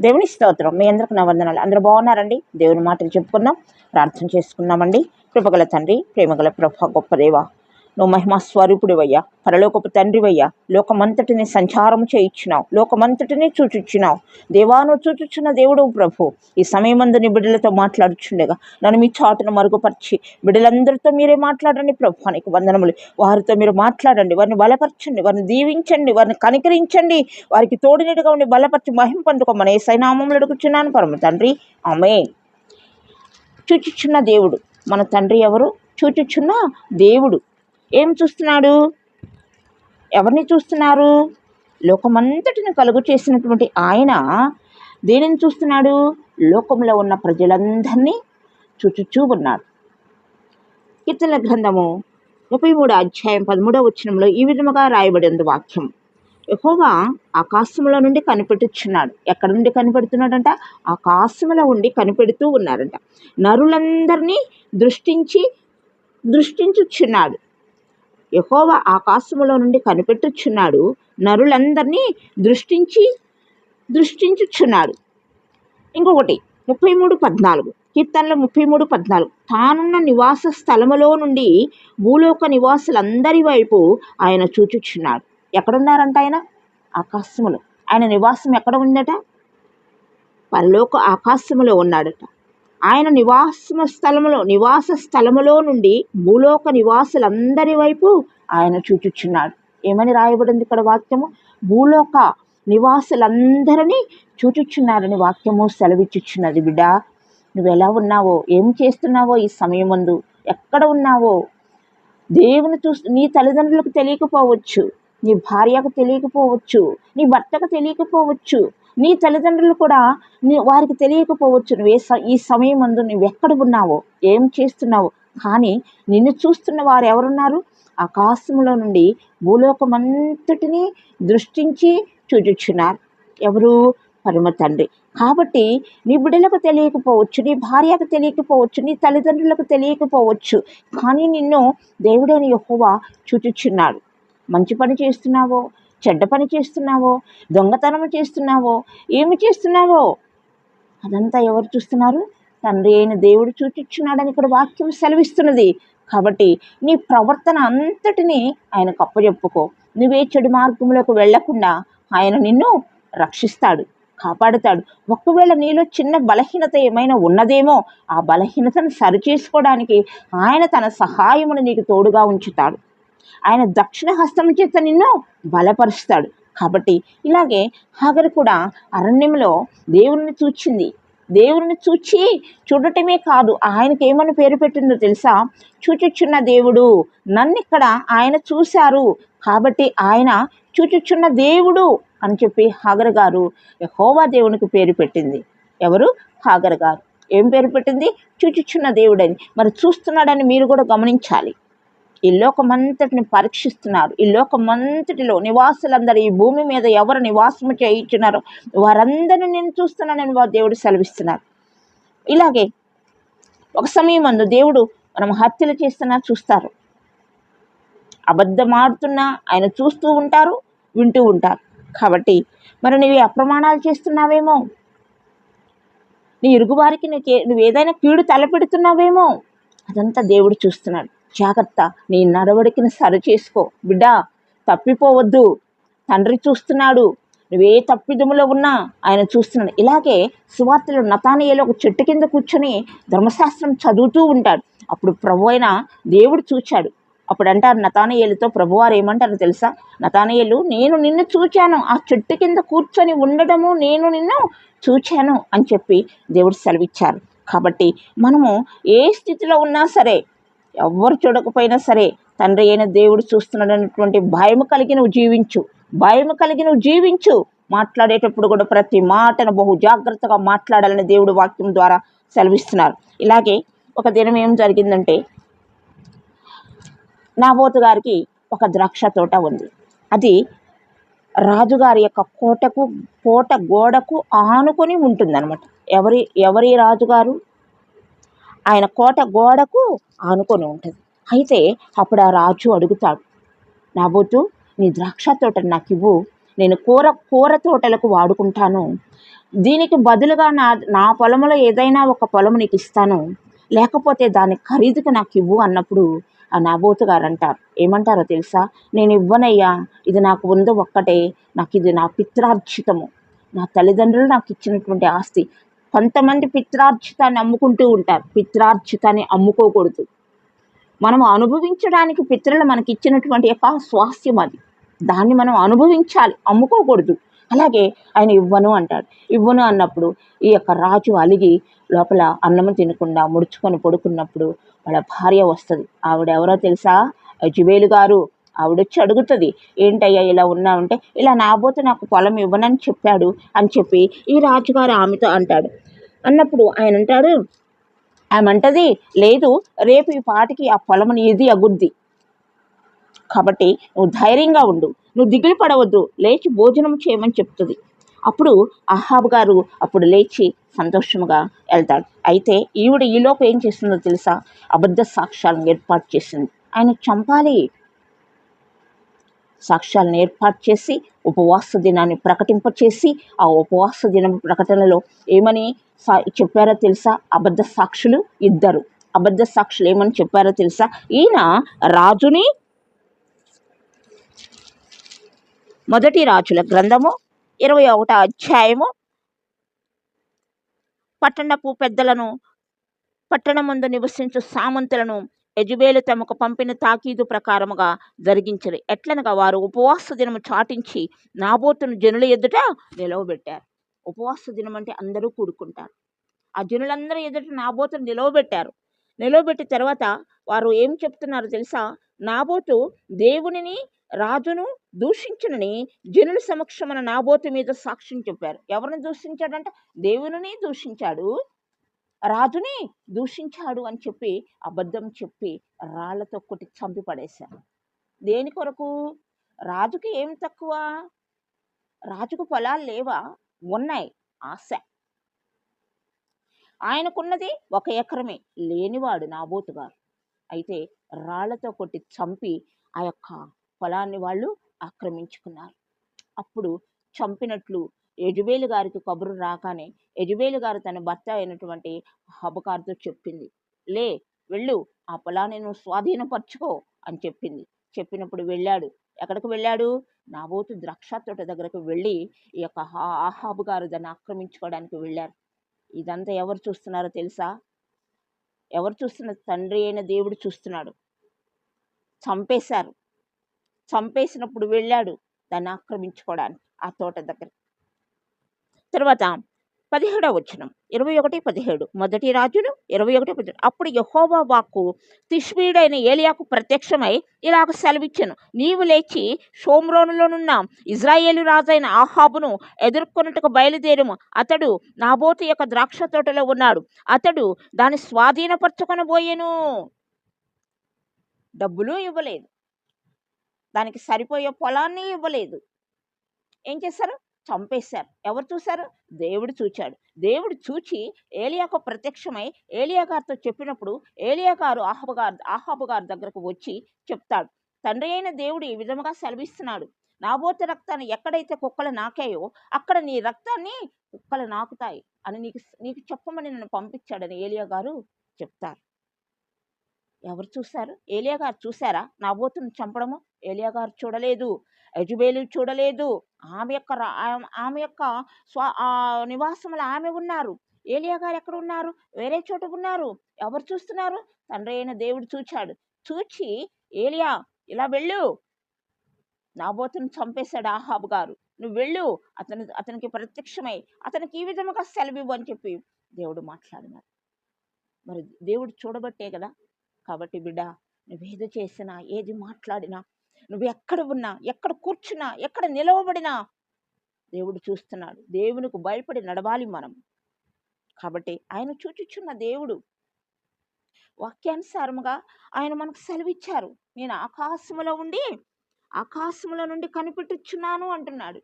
దేవుని స్తోత్రం. మీ అందరికి నా వందనాలు. అందరూ బాగున్నారండి? దేవుని మాటలు చెప్పుకుందాం ప్రార్థన చేసుకుందామండి. కృపగల తండ్రి ప్రేమగల ప్రభ గొప్ప దేవ. నువ్వు మహిమా స్వరూపుడివయ్యా పరలోకపు తండ్రివయ్యా లోకమంతటిని సంచారము చేయించినావు లోకమంతటిని చూచుచున్నావు దేవాను చూచుచున్న దేవుడు ప్రభు. ఈ సమయమందు నీ బిడ్డలతో మాట్లాడుచుండగా నన్ను మీ చాటును మరుగుపరిచి బిడ్డలందరితో మీరే మాట్లాడండి ప్రభు. అనేక వందనములు. వారితో మీరు మాట్లాడండి వారిని బలపరచండి వారిని దీవించండి వారిని కనికరించండి వారికి తోడినట్టుగా ఉండి బలపరిచి మహిమ పండుకోమని ఏ సైనామంలో అడుగుచున్నాను పరమ తండ్రి. ఆమె చూచుచున్న దేవుడు మన తండ్రి ఎవరు? చూచుచున్న దేవుడు. ఏం చూస్తున్నాడు? ఎవరిని చూస్తున్నారు? లోకమంతటిని కలుగు చేసినటువంటి ఆయన దేనిని చూస్తున్నాడు? లోకంలో ఉన్న ప్రజలందరినీ చూచుచూ ఉన్నాడు. కీర్తన గ్రంథము ముప్పై మూడు అధ్యాయం పదమూడవ వచనంలో ఈ విధముగా రాయబడి ఉంది వాక్యం. ఎక్కువగా ఆకాశంలో నుండి కనిపెట్టుచున్నాడు. ఎక్కడ నుండి కనిపెడుతున్నాడంట? ఆకాశంలో ఉండి కనిపెడుతూ ఉన్నారంట నరులందరినీ దృష్టించి దృష్టించుచున్నాడు. యహోవ ఆకాశములో నుండి కనిపెట్టుచున్నాడు. నరులందరినీ దృష్టించి దృష్టించుచున్నాడు. ఇంకొకటి ముప్పై మూడు పద్నాలుగు. కీర్తనలు ముప్పై మూడు పద్నాలుగు. తానున్న నివాస స్థలములో నుండి భూలోక నివాసులందరి వైపు ఆయన చూచుచున్నాడు. ఎక్కడున్నారంట ఆయన? ఆకాశములో. ఆయన నివాసం ఎక్కడ ఉందట? పరలోక ఆకాశములో ఉన్నాడట. ఆయన నివాస స్థలములో నివాస స్థలములో నుండి భూలోక నివాసులందరి వైపు ఆయన చూచుచున్నాడు. ఏమని రాయబడింది ఇక్కడ వాక్యము? భూలోక నివాసులందరినీ చూచుచున్నారని వాక్యము సెలవిచ్చుచున్నది. బిడ్డ నువ్వు ఎలా ఉన్నావో ఏం చేస్తున్నావో ఈ సమయం ముందు ఎక్కడ ఉన్నావో? దేవుని చూస్తూ నీ తల్లిదండ్రులకు తెలియకపోవచ్చు నీ భార్యకు తెలియకపోవచ్చు నీ భర్తకు తెలియకపోవచ్చు. నీ తల్లిదండ్రులు కూడా నీ వారికి తెలియకపోవచ్చు. నువ్వు ఏ ఈ సమయం అందు నువ్వు ఎక్కడ ఉన్నావో ఏం చేస్తున్నావో. కానీ నిన్ను చూస్తున్న వారు ఎవరున్నారు? ఆకాశంలో నుండి భూలోకమంతటిని దృష్టించి చూచుచున్నారు. ఎవరు? పరమ తండ్రి. కాబట్టి నీ బిడ్డలకు తెలియకపోవచ్చు నీ భార్యకు తెలియకపోవచ్చు నీ తల్లిదండ్రులకు తెలియకపోవచ్చు. కానీ నిన్ను దేవుడైన యెహోవా చూచుచున్నాడు. మంచి పని చేస్తున్నావో చెడ్డ పని చేస్తున్నావో? దొంగతనం చేస్తున్నావో? ఏమి చేస్తున్నావో? అదంతా ఎవరు చూస్తున్నారు? తండ్రి అయిన దేవుడు చూచిచ్చున్నాడని ఇక్కడ వాక్యం సెలవిస్తున్నది. కాబట్టి నీ ప్రవర్తన అంతటిని ఆయన కప్పచెప్పుకో నువ్వే చెడు మార్గంలోకి వెళ్ళకుండా ఆయన నిన్ను రక్షిస్తాడు కాపాడుతాడు. ఒకవేళ నీలో చిన్న బలహీనత ఏమైనా ఉన్నదేమో ఆ బలహీనతను సరిచేసుకోవడానికి ఆయన తన సహాయమును నీకు తోడుగా ఉంచుతాడు. ఆయన దక్షిణ హస్తం చేత నిన్ను బలపరుస్తాడు. కాబట్టి ఇలాగే హాగర్ కూడా అరణ్యంలో దేవుణ్ణి చూచింది. దేవుడిని చూచి చూడటమే కాదు ఆయనకి ఏమని పేరు పెట్టిందో తెలుసా? చూచుచున్న దేవుడు నన్ను ఇక్కడ ఆయన చూశారు. కాబట్టి ఆయన చూచుచున్న దేవుడు అని చెప్పి హాగర్ గారు హోవా దేవునికి పేరు పెట్టింది. ఎవరు? హాగర్ గారు. ఏం పేరు పెట్టింది? చూచుచున్న దేవుడని. మరి చూస్తున్నాడని మీరు కూడా గమనించాలి. ఈ లోకమంతటిని పరీక్షిస్తున్నారు. ఈ లోకమంతటిలో నివాసులందరూ ఈ భూమి మీద ఎవరు నివాసము చేయించున్నారో వారందరిని నేను చూస్తున్నానని వారు దేవుడు సెలవిస్తున్నారు. ఇలాగే ఒక సమయం అందు దేవుడు మనం హత్యలు చేస్తున్నా చూస్తారు. అబద్ధం ఆడుతున్నా ఆయన చూస్తూ ఉంటారు వింటూ ఉంటారు. కాబట్టి మరి నువ్వు అప్రమాణాలు చేస్తున్నావేమో? నీ ఇరుగువారికి నువ్వు నువ్వు ఏదైనా కీడు తలపెడుతున్నావేమో? అదంతా దేవుడు చూస్తున్నాడు. జాగ్రత్త నీ నడవడికని సరి చేసుకో. తప్పిపోవద్దు. తండ్రి చూస్తున్నాడు. నువ్వే తప్పిదములో ఉన్నా ఆయన చూస్తున్నాడు. ఇలాగే సువార్తలు నతానియలో ఒక చెట్టు కింద కూర్చొని ధర్మశాస్త్రం చదువుతూ ఉంటాడు. అప్పుడు ప్రభు అయిన దేవుడు చూచాడు. అప్పుడు అంటారు నతానయ్యలతో ప్రభువారు ఏమంటారు తెలుసా? నతానయ్యలు నేను నిన్ను చూచాను. ఆ చెట్టు కింద కూర్చొని ఉండడము నేను నిన్ను చూచాను అని చెప్పి దేవుడు సెలవిచ్చారు. కాబట్టి మనము ఏ స్థితిలో ఉన్నా సరే ఎవ్వరు చూడకపోయినా సరే తండ్రి అయిన దేవుడు చూస్తున్నాడు అన్నటువంటి భయం కలిగి నువ్వు జీవించు. భయం కలిగి నువ్వు జీవించు. మాట్లాడేటప్పుడు కూడా ప్రతి మాటను బహు జాగ్రత్తగా మాట్లాడాలని దేవుడు వాక్యం ద్వారా సెలవిస్తున్నారు. ఇలాగే ఒక దినం ఏం జరిగిందంటే నాబోతు గారికి ఒక ద్రాక్ష తోట ఉంది. అది రాజుగారి యొక్క కోటకు కోట గోడకు ఆనుకొని ఉంటుందన్నమాట. ఎవరి ఎవరి రాజుగారు? ఆయన కోట గోడకు ఆనుకొని ఉంటుంది. అయితే అప్పుడు ఆ రాజు అడుగుతాడు నాబోతు నీ ద్రాక్ష తోట నాకు ఇవ్వు. నేను కూర కూర తోటలకు వాడుకుంటాను. దీనికి బదులుగా నా నా పొలంలో ఏదైనా ఒక పొలం నీకు ఇస్తాను. లేకపోతే దాని ఖరీదుకు నాకు ఇవ్వు అన్నప్పుడు ఆ నాబోతు గారు అంటారు. ఏమంటారో తెలుసా? నేను ఇవ్వనయ్యా ఇది నాకు ఉందో ఒక్కటే. నాకు ఇది నా పిత్రార్జితము. నా తల్లిదండ్రులు నాకు ఇచ్చినటువంటి ఆస్తి. కొంతమంది పిత్రార్జితాన్ని అమ్ముకుంటూ ఉంటారు. పిత్రార్జితాన్ని అమ్ముకోకూడదు. మనం అనుభవించడానికి పిత్రులు మనకి ఇచ్చినటువంటి యొక్క స్వాస్థ్యం అది. దాన్ని మనం అనుభవించాలి. అమ్ముకోకూడదు. అలాగే ఆయన ఇవ్వను అంటాడు. ఇవ్వను అన్నప్పుడు ఈ యొక్క రాజు అలిగి లోపల అన్నం తినకుండా ముడుచుకొని పడుకున్నప్పుడు వాళ్ళ భార్య వస్తుంది. ఆవిడ ఎవరో తెలుసా? అజుబేలు గారు. ఆవిడొచ్చి అడుగుతుంది ఏంటయ్యా ఇలా ఉన్నావంటే ఇలా నాబోతే నాకు పొలం ఇవ్వనని చెప్పాడు అని చెప్పి ఈ రాజుగారు ఆమెతో అంటాడు. అన్నప్పుడు ఆయన అంటాడు ఆమె అంటది లేదు రేపు ఈ పాటికి ఆ పొలం ఇది అగుద్ది. కాబట్టి నువ్వు ధైర్యంగా ఉండు నువ్వు దిగులు పడవద్దు లేచి భోజనం చేయమని చెప్తుంది. అప్పుడు అహాబ్ గారు అప్పుడు లేచి సంతోషముగా వెళ్తాడు. అయితే ఈవిడ ఈలోపు ఏం చేస్తుందో తెలుసా? అబద్ధ సాక్ష్యాలను ఏర్పాటు చేసింది. ఆయన చంపాలి సాక్ష్యాలను ఏర్పాటు చేసి ఉపవాస దినాన్ని ప్రకటింపచేసి ఆ ఉపవాస దినం ప్రకటనలో ఏమని సా చెప్పారో తెలుసా? అబద్ధ సాక్షులు ఇద్దరు. అబద్ధ సాక్షులు ఏమని చెప్పారో తెలుసా? ఈయన రాజుని మొదటి రాజుల గ్రంథము ఇరవై ఒకట అధ్యాయము పట్టణపు పెద్దలను పట్టణమందు నివసించు సామంతులను యజుబేలు తమకు పంపిన తాకీదు ప్రకారముగా జరిగించరు. ఎట్లనగా వారు ఉపవాస దినము చాటించి నాబోతును జనుల ఎదుట నిలవబెట్టారు. ఉపవాస దినం అంటే అందరూ కూడుకుంటారు. ఆ జనులందరూ ఎదుట నాబోతును నిలవబెట్టారు. నిలవబెట్టిన తర్వాత వారు ఏం చెప్తున్నారు తెలుసా? నాబోతు దేవునిని రాజును దూషించనని జనుల సమక్షమున నాబోతు మీద సాక్ష్యం చెప్పారు. ఎవరిని దూషించాడంటే? దేవునిని దూషించాడు రాజుని దూషించాడు అని చెప్పి అబద్ధం చెప్పి రాళ్ళతో కొట్టి చంపి పడేశారు. దేని కొరకు? రాజుకి ఏం తక్కువ? రాజుకు పొలాలు లేవా? ఉన్నాయి. ఆశ. ఆయనకున్నది ఒక ఎకరమే. లేనివాడు నాబోతు గారు అయితే రాళ్ళతో కొట్టి చంపి ఆ యొక్క పొలాన్ని వాళ్ళు ఆక్రమించుకున్నారు. అప్పుడు చంపినట్లు యజుబేలు గారికి కబురు రాగానే యజుబేలు గారు తన భర్త అయినటువంటి హబకారుతో చెప్పింది. లే వెళ్ళు ఆ పొలాన్ని నువ్వు స్వాధీనపరచుకో అని చెప్పింది. చెప్పినప్పుడు వెళ్ళాడు. ఎక్కడికి వెళ్ళాడు? నాబోతు ద్రాక్ష తోట దగ్గరకు వెళ్ళి ఈ యొక్క హా- ఆహాబు గారు దాన్ని ఆక్రమించుకోవడానికి వెళ్ళారు. ఇదంతా ఎవరు చూస్తున్నారో తెలుసా? ఎవరు చూస్తున్న తండ్రి అయిన దేవుడు చూస్తున్నాడు. చంపేశారు. చంపేసినప్పుడు వెళ్ళాడు దాన్ని ఆక్రమించుకోవడానికి ఆ తోట దగ్గర తర్వాత పదిహేడవ వచనం ఇరవై ఒకటి పదిహేడు. మొదటి రాజులు ఇరవై ఒకటి పదిహేడు. అప్పుడు యహోవా వాక్కు తిష్మీడైన ఏలియాకు ప్రత్యక్షమై ఇలాగ సెలవిచ్చాను. నీవు లేచి షోమ్రోనులోనున్న ఇజ్రాయేలు రాజైన ఆహాబును ఎదుర్కొన్నట్టుకు బయలుదేరము. అతడు నాబోతు యొక్క ద్రాక్ష తోటలో ఉన్నాడు. అతడు దాన్ని స్వాధీనపరచుకొనబోయెను డబ్బులు ఇవ్వలేదు. దానికి సరిపోయే పొలాన్ని ఇవ్వలేదు. ఏం చేశారు? చంపేశారు. ఎవరు చూశారు? దేవుడు చూచాడు. దేవుడు చూచి ఏలియాకు ప్రత్యక్షమై ఏలియా గారితో చెప్పినప్పుడు ఏలియా గారు ఆహాబు గారు ఆహాబు గారి దగ్గరకు వచ్చి చెప్తాడు. తండ్రి అయిన దేవుడు ఈ విధముగా సెలవిస్తున్నాడు. నాబోతు రక్తాన్ని ఎక్కడైతే కుక్కలు నాకాయో అక్కడ నీ రక్తాన్ని కుక్కలు నాకుతాయి అని నీకు నీకు చెప్పమని నన్ను పంపించాడని ఏలియా గారు చెప్తారు. ఎవరు చూశారు? ఏలియా గారు చూశారా నాబోతును చంపడము? ఏలియా గారు చూడలేదు. యజుబేలు చూడలేదు. ఆమె యొక్క రా- ఆమె- ఆమె యొక్క స్వ ఆ నివాసంలో ఆమె ఉన్నారు. ఏలియా గారు ఎక్కడ ఉన్నారు? వేరే చోట ఉన్నారు. ఎవరు చూస్తున్నారు? తండ్రి అయిన దేవుడు చూచాడు. చూచి ఏలియా ఇలా వెళ్ళు. నాబోతును చంపేశాడు ఆహాబు గారు. నువ్వు వెళ్ళు. అతను అతనికి ప్రత్యక్షమై అతనికి ఈ విధముగా సెలవు అని చెప్పి దేవుడు మాట్లాడినాడు. మరి దేవుడు చూడబట్టే కదా? కాబట్టి బిడ్డ నువ్వేది చేసినా ఏది మాట్లాడినా నువ్వు ఎక్కడ ఉన్నా ఎక్కడ కూర్చున్నా ఎక్కడ నిలవబడినా దేవుడు చూస్తున్నాడు. దేవునికి భయపడి నడవాలి మనం. కాబట్టి ఆయన చూచుచున్న దేవుడు వాక్యానుసారముగా ఆయన మనకు సెలవిచ్చారు. నేను ఆకాశములో ఉండి ఆకాశముల నుండి కనిపెట్టుచున్నాను అంటున్నాడు.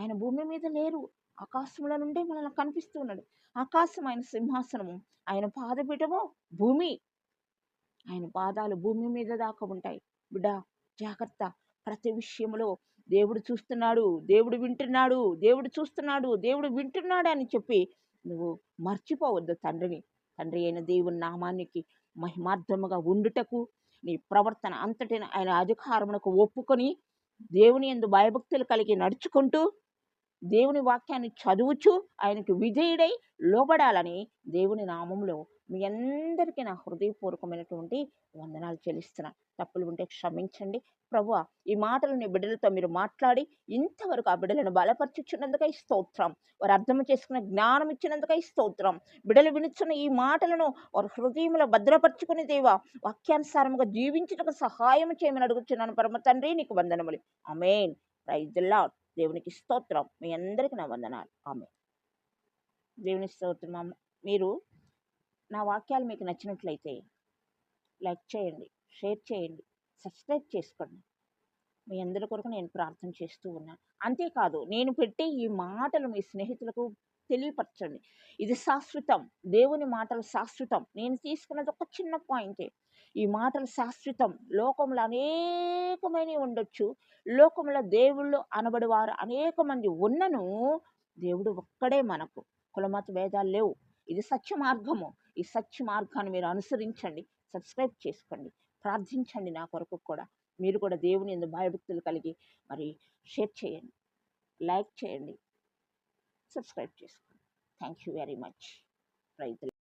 ఆయన భూమి మీద లేరు. ఆకాశముల నుండే మనల్ని కనిపిస్తూ ఉన్నాడు. ఆకాశం ఆయన సింహాసనము. ఆయన పాదపీఠము భూమి. ఆయన పాదాలు భూమి మీద దాకా ఉంటాయి. బిడ్డ జాగ్రత్త. ప్రతి విషయంలో దేవుడు చూస్తున్నాడు దేవుడు వింటున్నాడు దేవుడు చూస్తున్నాడు దేవుడు వింటున్నాడు అని చెప్పి నువ్వు మర్చిపోవద్దు తండ్రిని. తండ్రి అయిన దేవుని నామానికి మహిమార్థముగా ఉండుటకు నీ ప్రవర్తన అంతటిని ఆయన అధికారమునకు ఒప్పుకొని దేవుని ఎందు భయభక్తులు కలిగి నడుచుకుంటూ దేవుని వాక్యాన్ని చదువుచు ఆయనకు విజయుడై లోబడాలని దేవుని నామంలో మీ అందరికీ నా హృదయపూర్వకమైనటువంటి వందనాలు చెల్లిస్తున్నాను తప్పులు ఉంటే క్షమించండి. ప్రభు ఈ మాటలు నీ బిడ్డలతో మీరు మాట్లాడి ఇంతవరకు ఆ బిడ్డలను బలపరచుచున్నందుకై స్తోత్రం. వారు అర్థం చేసుకున్న జ్ఞానం ఇచ్చినందుకై స్తోత్రం. బిడ్డలు వినుచున్న ఈ మాటలను వారి హృదయంలో భద్రపరచుకుని దేవా వాక్యానుసారముగా జీవించటకు సహాయం చేయమని అడుగుతున్నాను పరమ తండ్రి నీకు వందనములు. అమేన్ ప్రైజ్ దేవునికి స్తోత్రం. మీ అందరికీ నా వందనాలు. ఆమె దేవుని స్తోత్రం. మీరు నా వాక్యాలు మీకు నచ్చినట్లయితే లైక్ చేయండి షేర్ చేయండి సబ్స్క్రైబ్ చేసుకోండి. మీ అందరి కొరకు నేను ప్రార్థన చేస్తూ ఉన్నాను అంతేకాదు నేను పెట్టే ఈ మాటలు మీ స్నేహితులకు తెలియపరచండి. ఇది శాశ్వతం. దేవుని మాటలు శాశ్వతం. నేను తీసుకున్నది ఒక చిన్న పాయింటే. ఈ మాటలు శాశ్వతం. లోకంలో అనేకమైనవి ఉండొచ్చు. లోకంలో దేవుళ్ళు అనబడి వారు అనేక మంది ఉన్నను దేవుడు ఒక్కడే మనకు. కులమత భేదాలు లేవు. ఇది సత్య మార్గము ఈ సత్య మార్గాన్ని మీరు అనుసరించండి. సబ్స్క్రైబ్ చేసుకోండి. ప్రార్థించండి నా కొరకు కూడా. మీరు కూడా దేవుని ఎందు భయభక్తులు కలిగి మరి షేర్ చేయండి. లైక్ చేయండి. సబ్స్క్రైబ్ చేసుకోండి. థ్యాంక్ యూ వెరీ మచ్ రైతులు